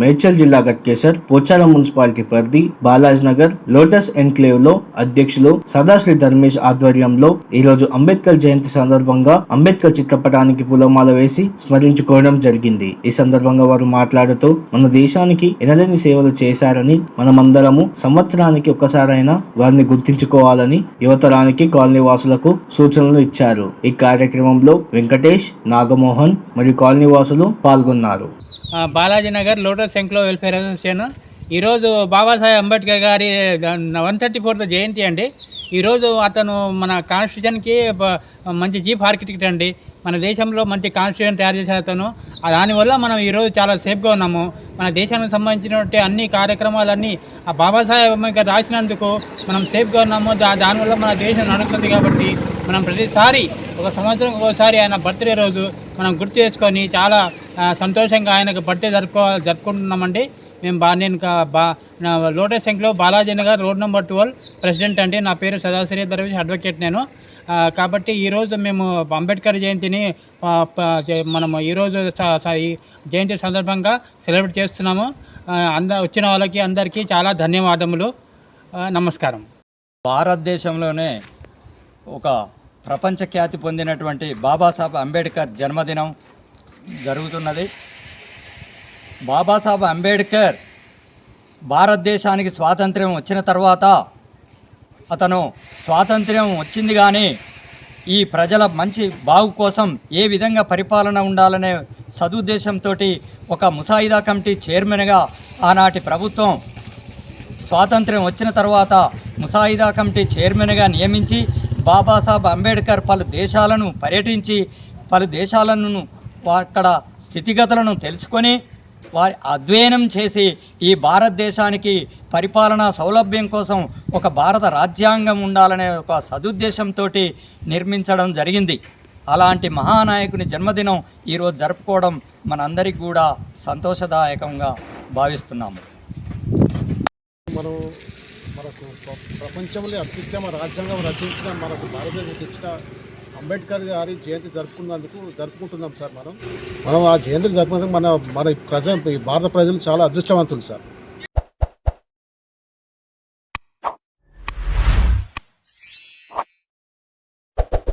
మేడ్చల్ జిల్లా గట్కేసర్ పోచారం మున్సిపాలిటీ పరిధి బాలాజ్ నగర్ లోటస్ ఎన్క్లేవ్లో అధ్యక్షులు సదాశ్రీ ధర్మేష్ ఆధ్వర్యంలో ఈరోజు అంబేద్కర్ జయంతి సందర్భంగా అంబేద్కర్ చిత్రపటానికి పూలమాల వేసి స్మరించుకోవడం జరిగింది. ఈ సందర్భంగా వారు మాట్లాడుతూ మన దేశానికి ఎనలేని సేవలు చేశారని మనమందరము సంవత్సరానికి ఒక్కసారైనా వారిని గుర్తించుకోవాలని యువతరానికి కాలనీ వాసులకు సూచనలు ఇచ్చారు. ఈ కార్యక్రమంలో వెంకటేష్ నాగమోహన్ మరియు కాలనీ వాసులు పాల్గొన్నారు. Balaji Nagar lotus enclave welfare association. ఈరోజు బాబాసాహెబ్ అంబేద్కర్ గారి వన్ థర్టీ ఫోర్త్ జయంతి అండి. ఈరోజు అతను మన కాన్స్టిట్యూషన్కి మంచి చీఫ్ ఆర్కిటెక్ట్ అండి. మన దేశంలో మంచి కాన్స్టిట్యూషన్ తయారు చేసిన అతను. దానివల్ల మనం ఈరోజు చాలా సేఫ్గా ఉన్నాము. మన దేశానికి సంబంధించినటువంటి అన్ని కార్యక్రమాలన్నీ ఆ బాబాసాహెబ్ అంబేద్కర్ రాసినందుకు మనం సేఫ్గా ఉన్నాము. దా దానివల్ల మన దేశం నడుస్తుంది కాబట్టి మనం ప్రతిసారి ఒక సంవత్సరం ఒకసారి ఆయన బర్త్డే రోజు మనం గుర్తు చేసుకొని చాలా సంతోషంగా ఆయనకు బర్త్డే జరుపుకో జరుపుకుంటున్నామండి. మేము బా నేను బా లోటస్ సంఖ్యలో Balaji Nagar road number twelve president అండి. నా పేరు సదాశ్రీ దర్వేష్ అడ్వకేట్ నేను. కాబట్టి ఈరోజు మేము అంబేద్కర్ జయంతిని మనం ఈరోజు స- స- ఈ జయంతి సందర్భంగా సెలబ్రేట్ చేస్తున్నాము. అంద వచ్చిన వాళ్ళకి అందరికీ చాలా ధన్యవాదములు. నమస్కారం. భారతదేశంలోనే ఒక ప్రపంచ ఖ్యాతి పొందినటువంటి బాబాసాహెబ్ అంబేద్కర్ జన్మదినం జరుగుతున్నది. బాబాసాహెబ్ అంబేద్కర్ భారతదేశానికి స్వాతంత్ర్యం వచ్చిన తర్వాత అతను స్వాతంత్ర్యం వచ్చింది కానీ ఈ ప్రజల మంచి బాగు కోసం ఏ విధంగా పరిపాలన ఉండాలనే సదుద్దేశంతో ఒక ముసాయిదా కమిటీ చైర్మన్గా ఆనాటి ప్రభుత్వం స్వాతంత్ర్యం వచ్చిన తర్వాత ముసాయిదా కమిటీ చైర్మన్గా నియమించి బాబాసాహెబ్ అంబేద్కర్ పలు దేశాలను పర్యటించి పలు దేశాలను అక్కడ స్థితిగతులను తెలుసుకొని వారి అధ్యయనం చేసి ఈ భారతదేశానికి పరిపాలనా సౌలభ్యం కోసం ఒక భారత రాజ్యాంగం ఉండాలనే ఒక సదుద్దేశంతో నిర్మించడం జరిగింది. అలాంటి మహానాయకుని జన్మదినం ఈరోజు జరుపుకోవడం మనందరికీ కూడా సంతోషదాయకంగా భావిస్తున్నాము. మనం మనకు ప్రపంచంలో అత్యుత్తమ రాజ్యాంగం రచించిన మనకు భారతదేశానికి ఇచ్చిన అంబేద్కర్ గారి జయంతి జరుపుకున్నందుకు జరుపుకుంటున్నాం సార్ మనం. మనం ఆ జయంతి జరుపుకున్నందుకు మన మన ప్రజ ఈ భారత ప్రజలు చాలా అదృష్టవంతులు సార్.